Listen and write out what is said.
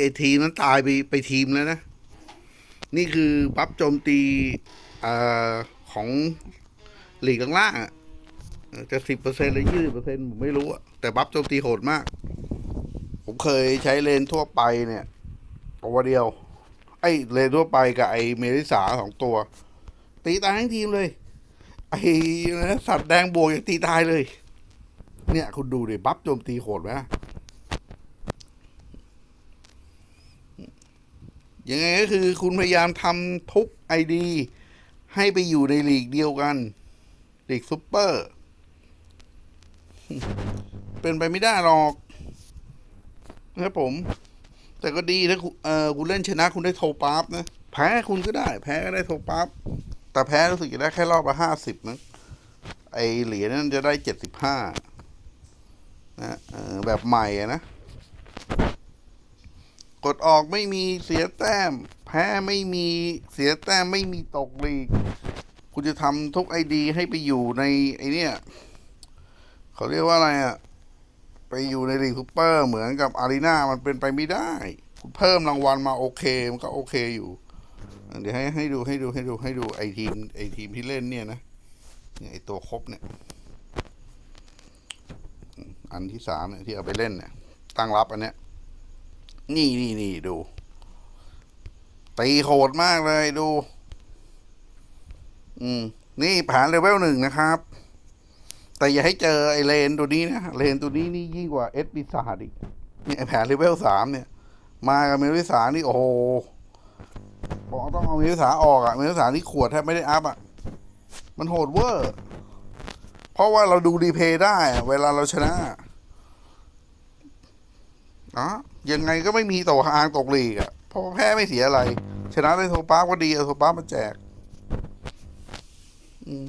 ไอทีมนั้นตายไปไปทีมแล้วนะ นี่คือปั๊บโจมตีอ่อของหลีกล่างๆอะเออจะสิบเปอร์เซ็นต์หรือยี่สิบเปอร์เซ็นต์ผมไม่รู้อะแต่ปั๊บโจมตีโหดมาก ผมเคยใช้เลนทั่วไปเนี่ยตัวเดียว ไอ้เลนทั่วไปกับไอ้เมริสาสองตัว ตีตายทั้งทีมเลย ไอ้สัตว์แดงบวกยังตีตายเลย เนี่ยคุณดูดิบัฟโจมตีโหดไหม ยังไงก็คือคุณพยายามทำทุกไอดีให้ไปอยู่ในลีกเดียวกันลีกซุปเปอร์ เป็นไปไม่ได้หรอกนะครับผม แต่ก็ดีถ้าคุณเออคุณเล่นชนะคุณได้โทปั๊บนะ แพ้คุณก็ได้ แพ้ก็ได้โทปั๊บแต่แพ้รู้สึกจะได้แค่รอบละห้าสิบนะไอเหรียญนั้นจะได้เจ็ดสิบห้านะแบบใหม่นะ กดออกไม่มีเสียแต้ม แพ้ไม่มีเสียแต้มไม่มีตกลีก คุณจะทำทุกไอดีให้ไปอยู่ในไอเนี่ยเขาเรียกว่าอะไรอะ่ะไปอยู่ในลีกซูเปอร์เหมือนกับอารีนามันเป็นไปไม่ได้ คุณเพิ่มรางวัลมาโอเค มันก็โอเคอยู่ เดี๋ยวให้ให้ดูให้ดูให้ดูให้ดูไอทีมไอทีมที่เล่นเนี่ยนะเนี่ยไอตัวครบเนี่ย อันที่สามเนี่ยที่เอาไปเล่นเนี่ย ตั้งรับอันเนี้ย นี่นี่นี่ดู ตีโหดมากเลยดู อืม นี่ผ่านเลเวลหนึ่งนะครับ แต่อย่าให้เจอไอเลนตัวนี้นะ เลนตัวนี้นี่ยิ่งกว่าเอสปีศาจอีกเนี่ยไอแผนเลเวลสามเนี่ย มากับเมลิสานี่โอ้โหบอกต้องเอาเมลิสาออกอะเมลิสานี่ขวดแทบไม่ได้อัพอะมันโหดเวอร์ เพราะว่าเราดูรีเพย์ได้ เวลาเราชนะ อะยังไงก็ไม่มีตกอางตกลีกอะเพราะว่าแพ้ไม่เสียอะไร ชนะได้โทป้าก็ดีเอาโทป้ามาแจก อืม